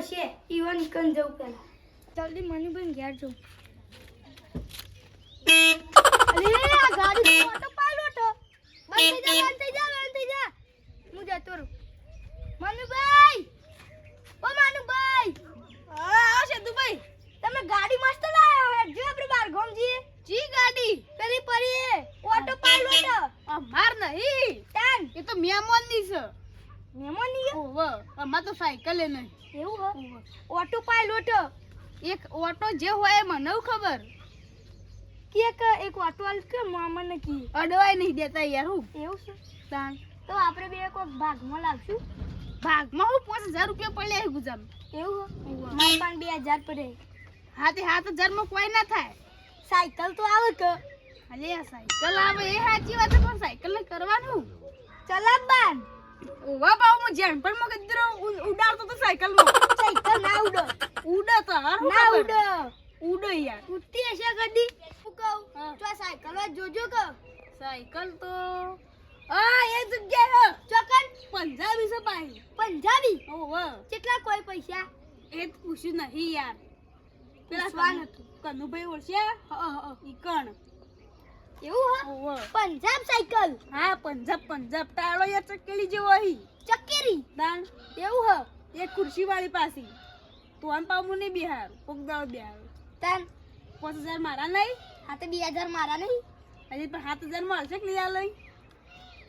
Eva નિકન કોક સાધન હશે Eva નિકન જવું પેલા. જલ્દી મની બેન ઘેર જવું અરે આ ગાડી તો ઓટો પાયલોટ બંધ થઈ જા બંધ થઈ જા બંધ થઈ જા. હું જતો રહું. મનુભાઈ! ઓ મનુભાઈ! હા આવો સેતુભાઈ તમે ગાડી મસ્ત લાવ્યો હે. જો આપણે બાર ગામ જઈએ. જી ગાડી. પેલી પરી ઓટો પાયલોટ અમાર નહીં. તાન. એ તો મેમોનની છે. મેમોનની ઓવ અમાર તો સાયકલ નહીં એવું હે? ઓટો પાયલોટ એક ઓટો જે હોય એ મને ખબર. કે કે એક ઓટો આલ કે મામા ને કી? અડવાય નહીં દેતા યાર હું. એવું છે? તાણ. તો આપણે બે કોક ભાગમાં લાવશું ભાગમાં હું પાંચ હજાર રૂપિયા પડ્યા હે ગુજામ. એવું મારી પાસે બે હજાર પડે. હા તે હાથ હજારમાં કોઈ ના થાય. સાયકલ તો આવે કે? અલે સાયકલ આવે એ સાચી વાત પણ સાયકલ ને કરવાનું. ચલાવ બાન ઓવા બાવ હું જેમ પણ મગજ દરો ઉડાડતો તો સાયકલમાં સાયકલ ના ઉડો. ઉડે તો હાર હું ના. ઉડો. ઉડે યાર. ઉડતી હશે કદી? હું કહું હા. તો સાયકલમાં જોજો કે સાયકલ તો આ એ જગ્યાએ ચોકન? પંજાબી છે ભાઈ. પંજાબી? ઓવે કેટલા કોઈ પૈસા? એ પૂછ્યું નહીં યાર. પેલા પૂછવાનું. કનુ- કનુભાઈ ઓળશે ઈ કણ? એવું હે? પંજાબ સાયકલ હા પંજાબ પંજાબ ટાળો યાર ચકેલી જેવો હી. ચકેરી? દાણ. એવું હ? એક ખુરશી વાળી પાસે. તો આમ પામું નહીં બિહાર પોગદાવ બિહાર. તાન. પાંચ હજાર મારા નહીં? હા તો બે હજાર મારા નહીં. હજી પણ સાત હજાર મળશે કે નહીં આ લઈ?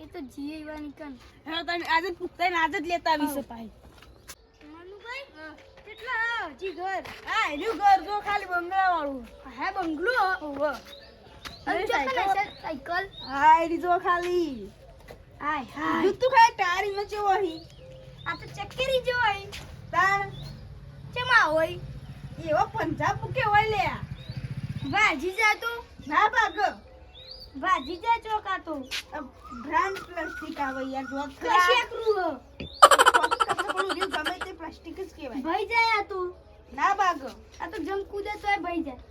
એ તો જીએ વાની કન હા તમે આજે પૂછતા આજે જ લેતા આવીશ. ભાઈ મનુભાઈ કેટલા? હજી ઘર. હા એનું ઘર જો ખાલી બંગલા વાળું હે બંગલો? ચોકન સાયકલ. ખાલી. હાય હાય. જૂતું ખાલી તારી નો ચેવો હી આ તો ચકેરી જો હોય. તાણ ચેમાં હોય? એવો પંજાબ કે હોય લે. ભાજી જા તો. ના ભાગ. ભાજી જા ચોકા તો. બ્રાન્ડ પ્લાસ્ટિક આવે યાર જો કશી એકરું ગમે તે પ્લાસ્ટિક જ કહેવાય. ભાઈ જાય આ તો. ના ભાગ. આ તો જમ કૂદે તોય ભાઈ જાય. તો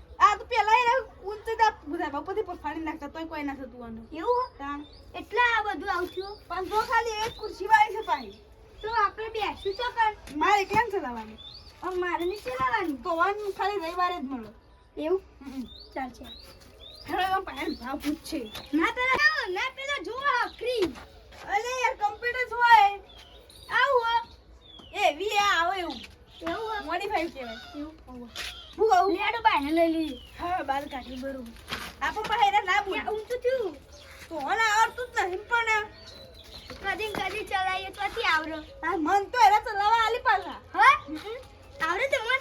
પેલા એને ઊંચે દા બધા બપોરથી પફાડી નાખતા તોય કોઈ ના થતું આનું. એવું? તાણ એટલે આ બધું આવતું પણ જો ખાલી એક ખુરશી વાળી છે પાણી. તો આપણે બેસું ચોકન મારે કેમ ચલાવવાની મારે નહીં ચલાવવાની તો વાન ખાલી રવિવારે જ મળો. એવું? ચાલ ચાલશે હેલો પાયલ ભાવ પૂછશે ના પેલા ના પેલા જો આખરી અરે યાર કમ્પ્યુટર હોય આવું એ વી આવે એવું. એવું મોડીફાઈ કહેવાય એવું. હું કહું? લેડો બાયને લઈ લઈએ હા બાર કાઢી બરોબર આપણ પાસે ના બોલ. ત્યાં ઊંચું થયું તો હલા આવડતું જ નહીં પણ કદી કદી ચલાવીએ તો થી આવડો આ મન તો એના ચલાવવા આલી પાછા. હા? આવડે તો મન.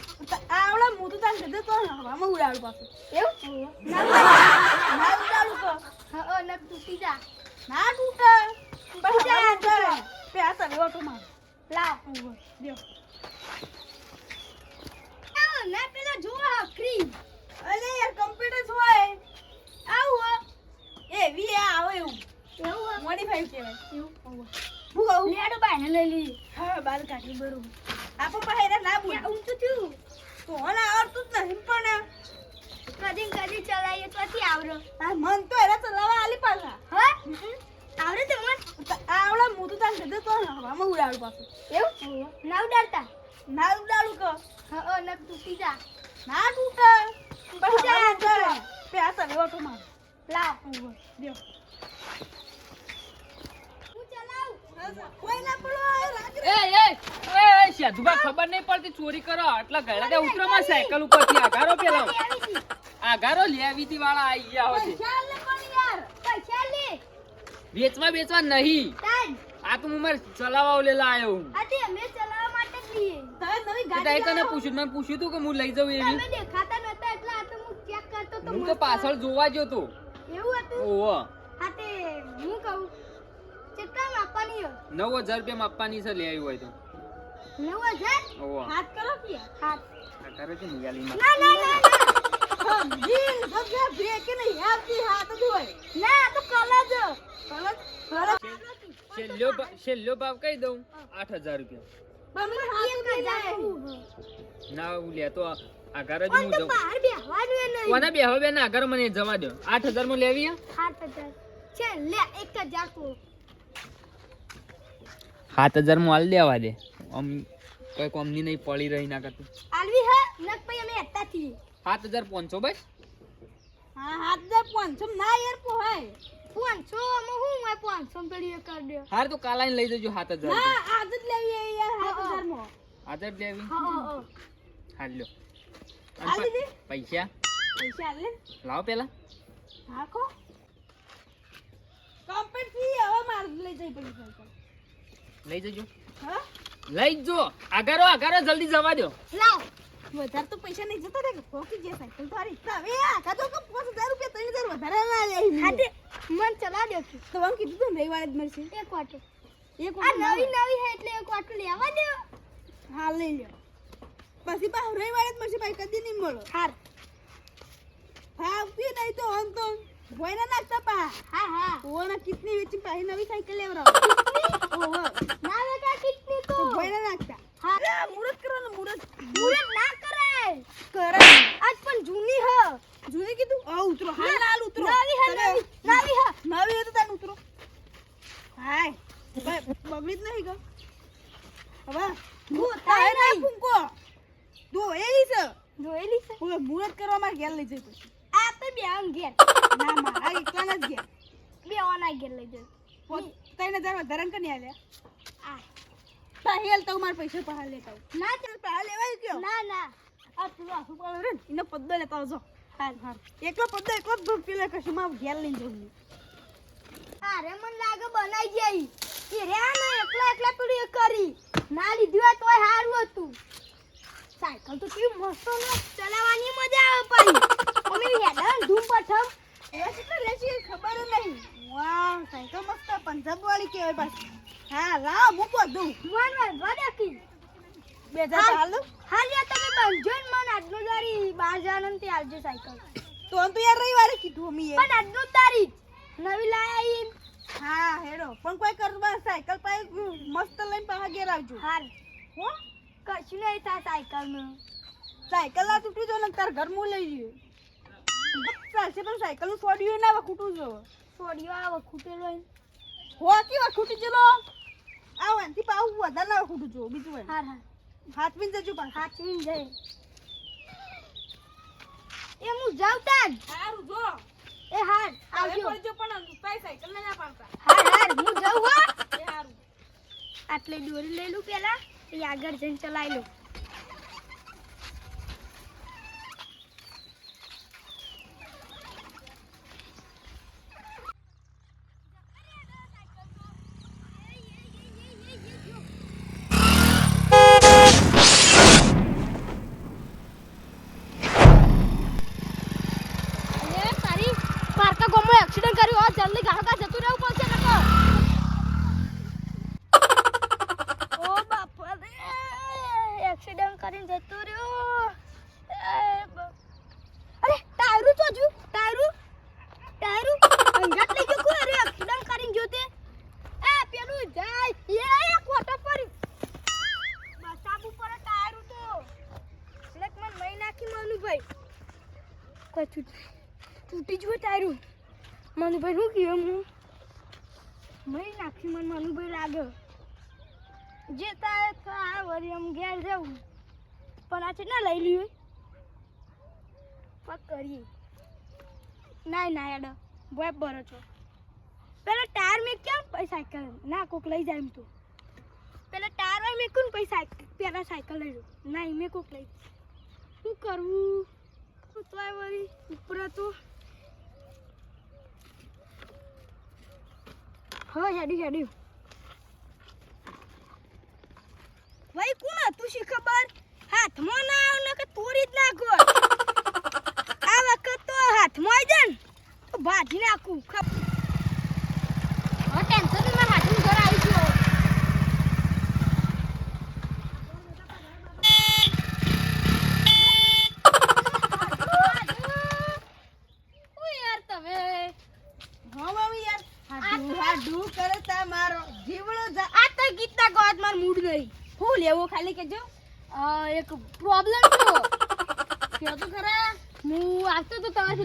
આવડે હું તો તાર કીધું તો હવામાં ઉડાડું પાછું. એવું? ના ઉડાડું તો હા ઓ નક તૂટી જા ના તૂટે તૂટી જાય આ કરે તૂટે. તે આ તને ઓટો માર લાવ દ્યો. આવો ના પેલા જો આખરી અરે યાર કમ્પ્યુટર હોય આવું હો એ વી આ આવે એવું એવું હો મોડીફાઈ કહેવાય એવું હોવે. હું કહું લેડો બાયને લઈ લઈએ હા બાર કાઢી બરોબર આપણ પાસે ના બોલ ત્યાં ઊંચું થયું તો હલા આવડતું જ નહીં પણ ચલાવીએ તો થી આવરો આ મન તો એરા ચલાવવા આલી પાછા. હા? આવરે તો મન? આવળા મુ તો તાર કીધું તો હવામાં ઉડાડું પાછું. એવું? ના ઉડાડતા? ના ઉડાડું કો હા ઓ નક તૂટી જા ના તૂટે બસ જા આ કરે આ તને ઓટો માર. લાવ. દ્યો. હું ચલાવું? કોઈ ના પડો એ રાત્રે એ એ એ સાધુબા ખબર નહીં પડતી ચોરી કરો. આટલા ઘરે ઉતરો માં સાયકલ ઉપરથી આઘારો પેલો આવી છી આઘારો લેવી વાળા આવી ગયા હોય પૈસા લે યાર? પૈસા લે વેચવા વેચવા નહીં. આ તો હું મારે ચલાવવા લેલા આવ્યો હું. અમે ચલાવવા માટે જ લઈએ નવી ગાડી તાઈ કને લાવો. પૂછ્યું તું કે હું લઈ જાઉં તમે દેખાતા નતા એટલે આ તો હું ચેક કરતો તો હું તો પાછળ જોવા ગયો તો. એવું હતું? ઓહો હા તે હું કહું? કેટલા માપવાની હો નવ હજાર રૂપિયા આપવાની છે લેવી હોય તો. નવ હજાર? હાથ કરો હાથ. આઘારો છે નિયાલીમાં ના ના મને જવા દો આઠ હજારમાં લેવી સાત હજાર છે લે હજાર સાત હજારમાં હાલ દેવા દે આમ કોઈ કોમની નહીં પડી રહી ના કરતું આલવી હા નક પછી અમે હતા છીએ સાત હજાર પાંચસો બસ? હા હાથ હજાર પાંચસો ના યાર પોહાય પાંચસો અમે હું હોય પાંચસો એ કરી દે હાર તો કાલાઈને લઈ જજો સાત હજાર આજ જ લેવી યાર સાત હજાર હા. આજ જ લેવી? હા હા હા. હાલ લ્યો. પૈસા? પૈસા લે. લાવ પેલા. હાખો કમ્પ્લીટ ફી હવે માર લઈ જઈ પડી લઈ જજો. હા? લઈ જો આગારો આગારો જલ્દી જવા દો. લાવ. વધારે તો પૈસા નહીં જતા રે કોકી જે સાયકલ તો હારી હવે આખા તો કે પાંચ હજાર રૂપિયા ત્રણ હજાર વધારે ના લે હાતે મન ચલા દે તો. આમ કીધું તું રવિવારે જ મળશે. એક વાટો. એક આ નવી નવી હે એટલે એક વાટો લેવા દે. હા લઈ લ્યો. પછી પા રવિવારે જ મળશે ભાઈ કદી નહીં મળો. હાર. હા પી નહીં તો આમ તો. ભોય ના નાખતા પા. હા હા. ઓના કિતની વેચી પાછી નવી સાયકલ લેવડાવો. ઓહો. ના બેટા કિટની તો. તો ભોય ના નાખતા હા. મુરત કરો ને મુરત મુરત ના કરાય કરે આજ પણ જૂની હ જૂની કીધું આ ઉતરો હાલ ના હાલ ઉતરો નવી હે તને- નવી નવી હ નવી હોય તો તાન ઉતરો હાય ભાઈ બગડી જ નહીં ગયો હવે હું તારે તારે ના નહીં ફૂંકો દો એલી છે જોયેલી છે હવે મુરત કરવા મારે ઘેર લઈ જઈ તું આ તો બે આમ ઘેર ના મારા એકલાના જ ઘેર બે ઓના ઘેર લઈ જજો પોત- ત્રણ હજાર વધારે કને આલ્યા આ પહેલ તો પદ્દો લેતા આવજો હા હા એકલો પદ્દો એકલો જ દૂધ પીલે કશું માં ઘેર લઈને જવું લાગે બનાઈ જાય એ રે સારું હતું સાયકલ તો કેવી મસ્ત ચલાવવાની મજા આવે પાછી અમે હેડન ધૂમ કેટલા ખબર નહીં વાહ સાયકલ મસ્ત પંજાબ વાળી કહેવાય પાછી હા લાવ મૂકો દઉં વન વન બે હજાર હાલ હાલ યાર તમે બંધો ને મને. આજનો દારી બાર જવાનું તે આવજો સાયકલ. તો તો યાર રવિવારે કીધું અમીએ પણ આજનો તારી નવી લાયા ઈ. હા હેડો. પણ કોઈ કરવા સાયકલ પાય મસ્ત લઈને પાછા ઘેર આવજો હાર હો? કશું નહીં થાય સાયકલનું સાયકલ ના તૂટી જો ને તાર ઘર મુ લઈ જઈએ ચાલશે પણ સાયકલનું છોડ્યું ના ખૂટું જો. છોડ્યો આવે ખૂટેલો ઈ. હો કેવા ખૂટી જલો આ એનથી પાછું વધારે ના ખૂટું જો બીજું હા હાર હાર હાથ પીને જજો પાછા હાચવીને જાય એ હું જાઉં તાન. હારું જો. એ હાર આવે આવજો. પડજો પણ પૈસા સાયકલ ને ના પાડતા. હાર હાર હું જાઉં હો. એ હારું. આટલે દોરી લઈ લઉં પેલા એ આગળ જઈને ચલાવી લઉં અરે તારી પારકા ગામમાં એક્સિડન્ટ કર્યો આ જલ્દી ગાહકા જતું રહેવું પડશે નકો ઓ બાપા રે એક્સિડન્ટ કરીને જતો રહ્યો. અરે ટાયરું તો જો ટાયરું તારું અંગાત લઈ ગયો કોઈ? અરે એક્સિડન્ટ કરીને જોતે એ પેલું જાય. એ એક ફોટો પર. બસાબ ઉપર ટાયરું તો. એટલે મને મહી નાખી મનુભાઈ. કોઈ તૂટ જો ટાયરું મનુભાઈ શું કહ્યું હું મહી નાખી મને મનુભાઈ લાગે. જે તારે આ વળી આમ ઘેર જવું પણ આ ના લઈ લીધું પક કરીએ ના ના યાર બોય બરો છો. પેલો ટાયર મેં કેમ પૈસા સાયકલ ના, કોક લઈ જાય એમ તો. પેલા ટાયર હોય મેં કોણ પૈસા પેલા સાયકલ લઈ ના મેં કોક લઈ. શું કરવું? તોય વળી? ઉપર તો હા હેડી હેડી ભાઈ કોણ હતું, શી ખબર? હાથમાં ના આવે ને કે તોડી જ નાખો આ વખત તો હાથમાં આવી જાય ને, તો ભાજી નાખું, ખબર હવે ટેન્શન નહીં મારા હાથનું ઘર આવી ગયો ઓય યાર તમે હા મામી યાર આ હાડું તો- હાડું કરે તા મારો જીવડો જા આ તો ગીતના ગોત માર મૂડ નહીં હું લેવું ખાલી કેજો આ એક પ્રોબ્લેમ થયો કયો તો ખરા હું આવતો તો તમારે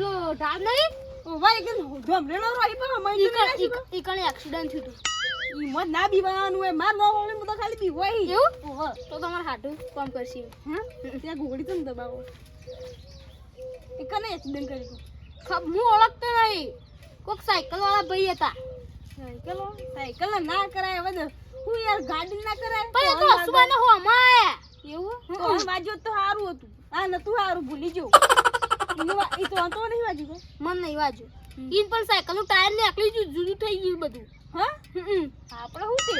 પેલો રહી પણ અમારી ઈ કણ- ઈ કણ- ઈ કણે એક્સિડન્ટ થયું હતું. મત ના બીવાનું હોય માર નો હોય હું તો ખાલી બીવાય એવું? ઓહો તો તમારે હાટું કામ કરશે. હા? ત્યાં ઘોડી તો દબાવો. કને એક્સિડન્ટ કરી તું ખબ હું ઓળખતો નહીં. કોક સાયકલ વાળા ભાઈ હતા. સાયકલ? સાયકલ ના કરાય. હવે હું યાર ગાડી ના કરાય. પણ તો હસવાને હો અમાયા એવું? તો વાજ્યો તો સારું હતું. આ નતું સારું ભૂલી જવું ઈ તો વાંધો નહીં વાજ્યું? મન નહીં વાજુ ઈન પણ સાયકલનું ટાયર નીકળી ગયું જૂનું થઈ ગયું બધું. હા. આપણે શું કે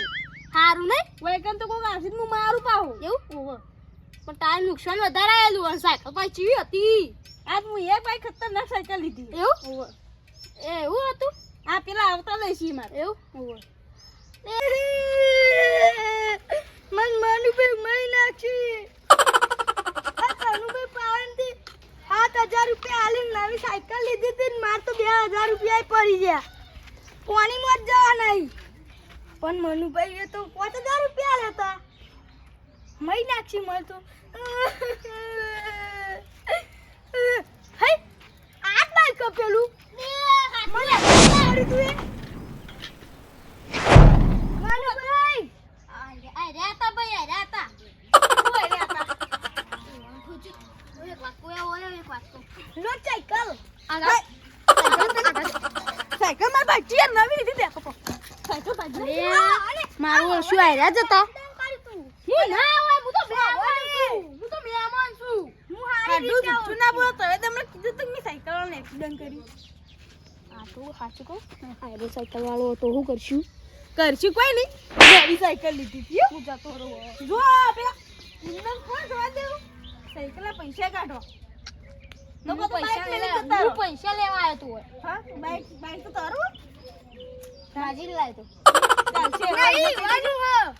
સારું નહીં વેગન તો કોક આશિત હું મારું પાહું. એવું? ઓહો. પણ ટાયર નુકસાન વધારે આવેલું અને સાયકલ પાછી ચીવી હતી. આજ હું એક ભાઈ ખતરનાક સાયકલ લીધી. એવું? ઓવે. એવું હતું? આ પેલા આવતા લઈશી મારે. એવું? ઓવે. મન માનુભાઈ મહી નાખી આ સાત હજાર રૂપિયા આલીને નવી સાયકલ લીધી હતી ને માર તો બે હજાર રૂપિયા પડી ગયા. પાણીમાં જ જવા નહીં પણ એ તો પાંચ હજાર રૂપિયા લેતા મહી નાખી મળતું તો. આ બાઈક પેલું મને તું એ ભાઈ આ રહેતા કોઈ રહેતા એક વાત કોઈ ઓય એક વાત તો લો સાયકલ મારી બાજી નવી લીધી દેખો સાયકલ બાજી મારું શું આયરા જતા હું ના હોય હું તો મહેમાન છું હું તો મહેમાન છું હું હારી રીતે જુઠ્ઠું ના બોલો તમે તમને કીધું તું મેં સાયકલ એક્સિડન્ટ કર્યું આ તો સાચું કહું આયરો સાયકલ વાળો તો હું કરશું કરશું કોઈ નહીં મારી સાયકલ લીધી હતી હો. હું જતો રહો જો પેલા કોણ જોવા દેવું સાયકલના પૈસા કાઢો પૈસા લેવા હું પૈસા લેવા આવ્યો તું હા? બાઈક બાઈક તો તારું? હાજી લાવ્યો તો. નહીં વાજુ હો.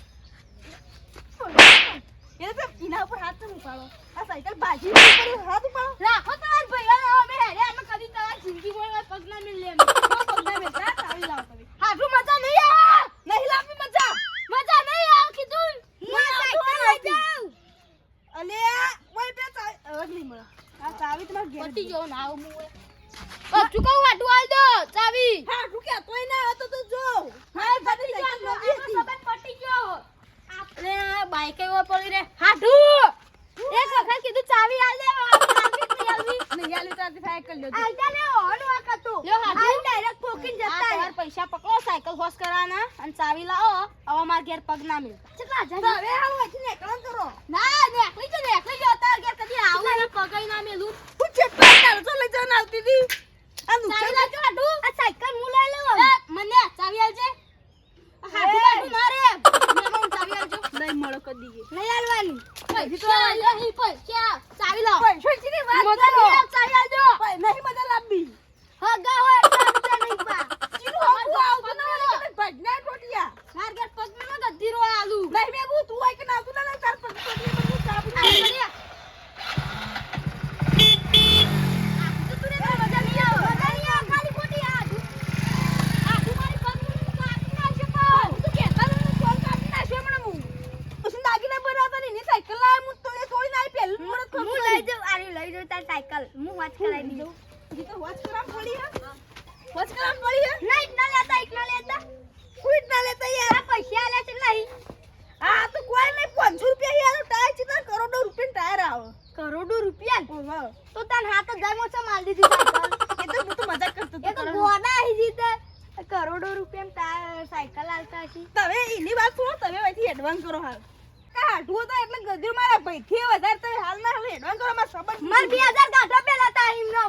તો એના ઉપર હાથ તો ઉપાડો આ સાયકલ બાજી ઉપર હાથ ઉપાડો. રાખો તમાર ભાઈ અમે હેરે અમે કદી તમારી જિંદગી બોલવા પગલા મિલ લે પગના બેસા ચાવી લાવો તમે. હાજુ મજા નહીં આવે. નહીં લાવવી મજા? મજા નહીં આવ કીધું. ના સાયકલ લઈ જાઉં અલે ઓય બે ચાવી હવે નહીં મળે. આ ચાવી તમાર ઘેર પટી જો ના આવું હું ઓ કહું વાટું આલ દો ચાવી. હા રૂક્યા તોય ના હતો તો જો. હા પટી જો જાય સંબંધ પટી ગયો. આપણે બાઈક એવો પડી રે હાટુ એક વખત કીધું ચાવી આલ દે નહીં આલી તો ફાયર કરી લ્યો આલતા ને ઓન વાકતો લ્યો હાટુ ડાયરેક્ટ પોકીને જતા તમાર પૈસા પકડો સાયકલ હોસ કરાના અને ચાવી લાવો. હવે માર ઘેર પગ ના મિલ કેટલા તો હવે હાલ વાંચીને એકલા કરો. ના નેકળી તો નેકળી જો તાર ઘેર કદી આવું ને પગાઈ ના મેલું હું ચેટલા ચાલતો લઈ જઈને આવતી હતી આ ચાવી નુકસાન લાજો હાટુ આ સાયકલ હું લઈ લઉં મને ચાવી આલજે હાટુ બાટુ મારે મને ચાવી આલજો નહીં મળો કદી ગઈ નહીં આલવાની પૈસા લઈ પૈસા ચાવી લાવો પૈસા ચીની વાત મજા કરો નહીં આવે, ચાવી આલજો ભાઈ નહીં મજા લાવવી હગા હોય એટલા રૂપિયા નહીં પા ચીનું હગું આવતું ના હોય કે ભજના ટોટિયા માર ઘેર પગમાં ગદ્દી રો આલુ નહીં મેં તું હોય કે ના આવતું ના નહીં તાર પગ ટોટિયા બધું ચાપી આ કરીએ. આ તો તુને તો મજા નહીં આવે. મજા નહીં આવે, ખાલી ખોટી આ આધું. આધું મારી પગનું કાપી નાખશે પાવ. તું કહેતા નથી ફોન કાપી નાખ્યો હમણાં હું પછી દાગીના બનાવતા નહીં એની સાયકલ લાવે હું તો એ તોડીને આવી પહેલું મને ખબર હું લઈ જાઉં આરી લઈ જાઉં તાર સાયકલ હું વાત કરાવી દઉં પડી. તો વોચ કરામ પડી હે વોચ કરામ પડી હે ના ઇતના લેતા ઇતના લેતા કોઈ ના લેતા યાર આ પૈસા આલ્યા છે નહીં આ તો કોઈ નહીં પાંચસો રૂપિયા યાર ટાયર ચિતા કરોડો રૂપિયા ટાયર આવે કરોડો તો તાન હાથમાં છે માલ દીધી એ તો તું તો મજાક કરતો એ તો. ગોડા આવી જીતે કરોડો રૂપિયા સાયકલ આલતા હશે. તમે એની વાત શું તમે અહીંથી એડવાન્સ કરો હાલ. કાઢવો હતો એટલે ગધેડ મારા ભાઈથી વધારે તમે હાલ ના હાલ. એડવાન્સ કરો મારા સંબંધ માર બે હજાર ગાંઠા પેલા તા એમનો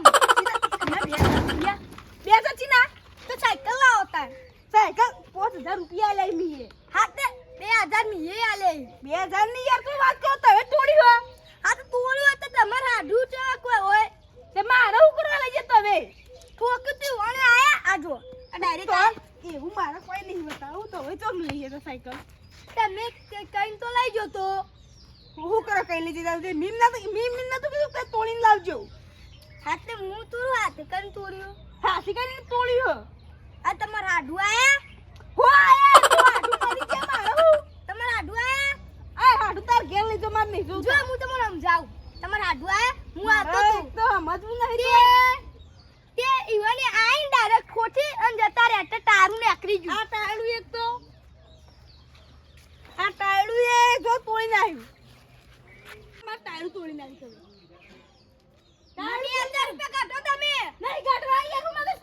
બે હજાર ચીના તો સાયકલ લાવો તાર. સાયકલ પાંચ હજાર રૂપિયા લઈ મીએ. હા તે બે હજાર મીએ આલે. બે હજારની યાર તું વાત કરો તમે થોડી હો. હા તો તોડ્યું હોય તો તમારે હાડું છે કોઈ હોય. તે મારો ઉકરો લઈ જતો તમે તું અને આયા આ જો. ડાયરેક્ટ એવું મારે કોઈ નહીં બતાવું તો હવે ચોમ લઈ જતો સાયકલ. તમે કઈ તો લઈ જો તો હું કરો? કઈ લઈ જતા મીમ ના તો મીમ મીમ ના તો કીધું કે તોડીને લાવજો? હા તે હું તું હાથે કઈ તોડ્યું. હાસી કરીને તોડ્યું આ તમારા હાડું આયા? હો આયા? તો હાડું મરી ગયા મારે હું હાડું આયા? આ હાડું તાર ઘેર તમારે નહીં જો હું તમને સમજાવું. તમારે આડું આ હું આવતો તું. તો સમજવું નહીં તે ઈવને આઈ ડાયરેક્ટ ખોટી અને જતા રહે. તો તારું ને આકરી ગયું. આ તારું એક તો. આ તારું એ જો તોડી નાખ્યું. માર તારું તોડી નાખ્યું તમે. અંદર રૂપિયા કાઢો તમે. નહીં કાઢવા આયા હું મગજ